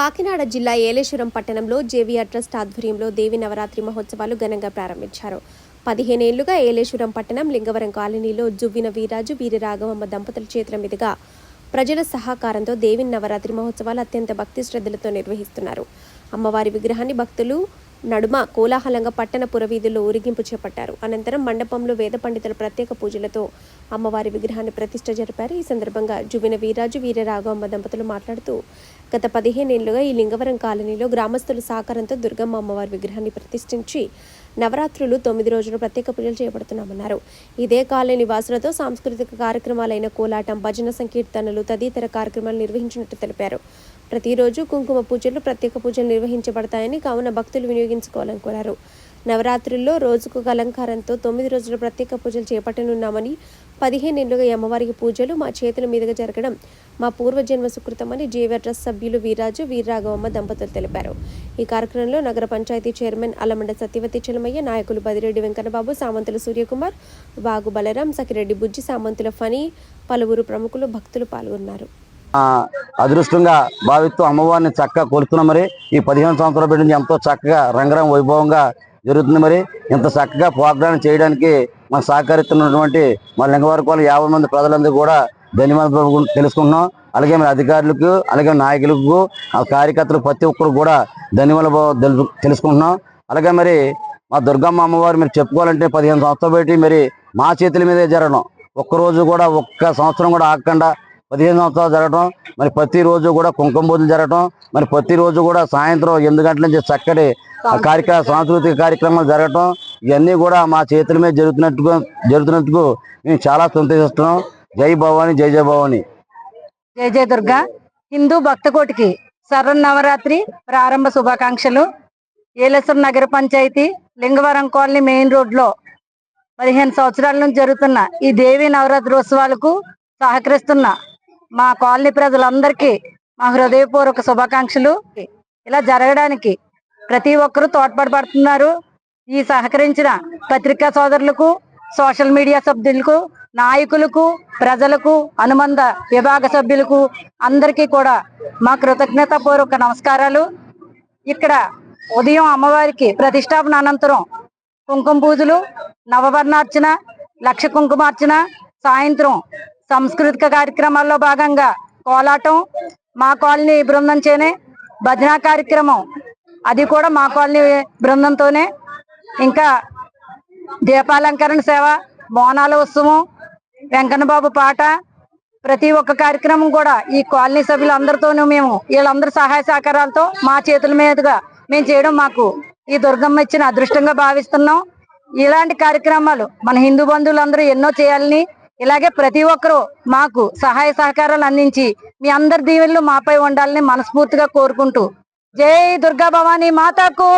కాకినాడ జిల్లా ఏలేశ్వరం పట్టణంలో JVR trust ఆధ్వర్యంలో దేవి నవరాత్రి మహోత్సవాలు ఘనంగా ప్రారంభించారు. పదిహేనేళ్ళుగా ఏలేశ్వరం పట్టణం లింగవరం కాలనీలో జువ్విన వీరాజు వీరి రాఘవమ్మ దంపతుల చేతుల మీదుగా ప్రజల సహకారంతో దేవి నవరాత్రి మహోత్సవాలు అత్యంత భక్తి శ్రద్ధలతో నిర్వహిస్తున్నారు. అమ్మవారి విగ్రహాన్ని భక్తులు నడుమ కోలాహలంగా పట్టణ పురవీధుల్లో ఊరిగింపు చేపట్టారు. అనంతరం మండపంలో వేద పండితుల ప్రత్యేక పూజలతో అమ్మవారి విగ్రహాన్ని ప్రతిష్ఠ జరిపారు. ఈ సందర్భంగా జువిన వీరాజు వీర రాఘవమ్మ దంపతులు మాట్లాడుతూ గత పదిహేనేళ్ళుగా ఈ లింగవరం కాలనీలో గ్రామస్తుల సహకారంతో దుర్గమ్మ అమ్మవారి విగ్రహాన్ని ప్రతిష్ఠించి నవరాత్రులు తొమ్మిది రోజులు ప్రత్యేక పూజలు చేపడుతున్నామన్నారు ఇదే కాలనీ వాసులతో సాంస్కృతిక కార్యక్రమాలైన కోలాటం భజన సంకీర్తనలు తదితర కార్యక్రమాలు నిర్వహించినట్టు తెలిపారు. ప్రతిరోజు కుంకుమ పూజలు ప్రత్యేక పూజలు నిర్వహించబడతాయని కావున భక్తులు వినియోగించుకోవాలని కోరారు. నవరాత్రుల్లో రోజుకు అలంకారంతో తొమ్మిది రోజుల ప్రత్యేక పూజలు చేపట్టనున్నామని పదిహేనేళ్ళుగా ఈ అమ్మవారికి పూజలు మా చేతుల మీదుగా జరగడం మా పూర్వజన్మ సుకృతమని జేవర్ ట్రస్ట్ సభ్యులు వీర్రాజు వీర్రాఘవమ్మ దంపతులు తెలిపారు. ఈ కార్యక్రమంలో నగర పంచాయతీ చైర్మన్ అలమండ సత్యవతి చలమయ్య నాయకులు బదిరెడ్డి వెంకన్నబాబు సామంతుల సూర్యకుమార్ వాగు బలరాం సకిరెడ్డి బుజ్జి సామంతుల ఫణి పలువురు ప్రముఖులు భక్తులు పాల్గొన్నారు. ఆ, అదృష్టంగా భావిస్తూ అమ్మవారిని చక్కగా కొలుస్తున్నాం మరి. ఈ పదిహేను సంవత్సరాల బిడ్డ ఎంతో చక్కగా రంగరంగ వైభవంగా జరుగుతుంది మరి. ఇంత చక్కగా ప్రోగ్రాం చేయడానికి మాకు సహకరిస్తున్నటువంటి మా లింగవారి యాభై మంది ప్రజలందరూ కూడా ధన్యవాదాలు తెలుసుకుంటున్నాం. అలాగే మరి అధికారులకు అలాగే నాయకులకు ఆ కార్యకర్తలు ప్రతి ఒక్కరు కూడా ధన్యవాదాలు తెలుసుకుంటున్నాం. అలాగే మరి మా దుర్గమ్మ అమ్మవారు మీరు చెప్పుకోవాలంటే పదిహేను సంవత్సరాలు పెట్టి మరి మా చేతుల మీదే జరగడం. ఒక్కరోజు కూడా ఒక్క సంవత్సరం కూడా ఆగకుండా పదిహేను సంవత్సరాలు జరగడం మరి ప్రతిరోజు కూడా కుంకుమ పూజలు జరగడం మరి ప్రతిరోజు కూడా సాయంత్రం ఎనిమిది గంటల నుంచి చక్కటి కార్యక్రమ సాంస్కృతిక కార్యక్రమాలు జరగటం ఇవన్నీ కూడా మా చేతుల మీద జరుగుతున్నట్టుగా జరుగుతున్నట్టుకు మేము చాలా సంతోషిస్తున్నాం. జై భవాని జై జయ భవాని. జయ జయ దుర్గా. హిందూ భక్తకోటికి శరన్నవరాత్రి ప్రారంభ శుభాకాంక్షలు. ఏలేశ్వరం నగర పంచాయతీ లింగవరం కాలనీ మెయిన్ రోడ్లో పదిహేను సంవత్సరాల నుంచి జరుగుతున్న ఈ దేవి నవరాత్రి ఉత్సవాలకు సహకరిస్తున్న మా కాలనీ ప్రజలందరికీ మా హృదయపూర్వక శుభాకాంక్షలు. ఇలా జరగడానికి ప్రతి ఒక్కరూ తోడ్పడబడుతున్నారు. ఈ సహకరించిన పత్రికా సోదరులకు సోషల్ మీడియా సభ్యులకు నాయకులకు ప్రజలకు అనుబంధ విభాగ సభ్యులకు అందరికీ కూడా మా కృతజ్ఞత పూర్వక నమస్కారాలు. ఇక్కడ ఉదయం అమ్మవారికి ప్రతిష్టాపన అనంతరం కుంకుమ పూజలు నవవర్ణార్చన లక్ష కుంకుమార్చన సాయంత్రం సాంస్కృతిక కార్యక్రమాల్లో భాగంగా కోలాటం మా కాలనీ బృందం చేనే భజన కార్యక్రమం. అది కూడా మా కాలనీ బృందంతోనే. ఇంకా దీపాలంకరణ సేవ బోనాల ఉత్సవం వెంకన్నబాబు పాట ప్రతి ఒక్క కార్యక్రమం కూడా ఈ కాలనీ సభ్యులందరితోనూ మేము వీళ్ళందరి సహాయ సహకారాలతో మా చేతుల మీదుగా మేము చేయడం మాకు ఈ దుర్గమ్మ ఇచ్చిన అదృష్టంగా భావిస్తున్నాం. ఇలాంటి కార్యక్రమాలు మన హిందూ బంధువులందరూ ఎన్నో చేయాలని ఇలాగే ప్రతి ఒక్కరూ మాకు సహాయ సహకారాలు అందించి మీ అందరి దీవెనలు మాపై ఉండాలని మనస్ఫూర్తిగా కోరుకుంటూ. జై దుర్గా భవానీ మాతాకు!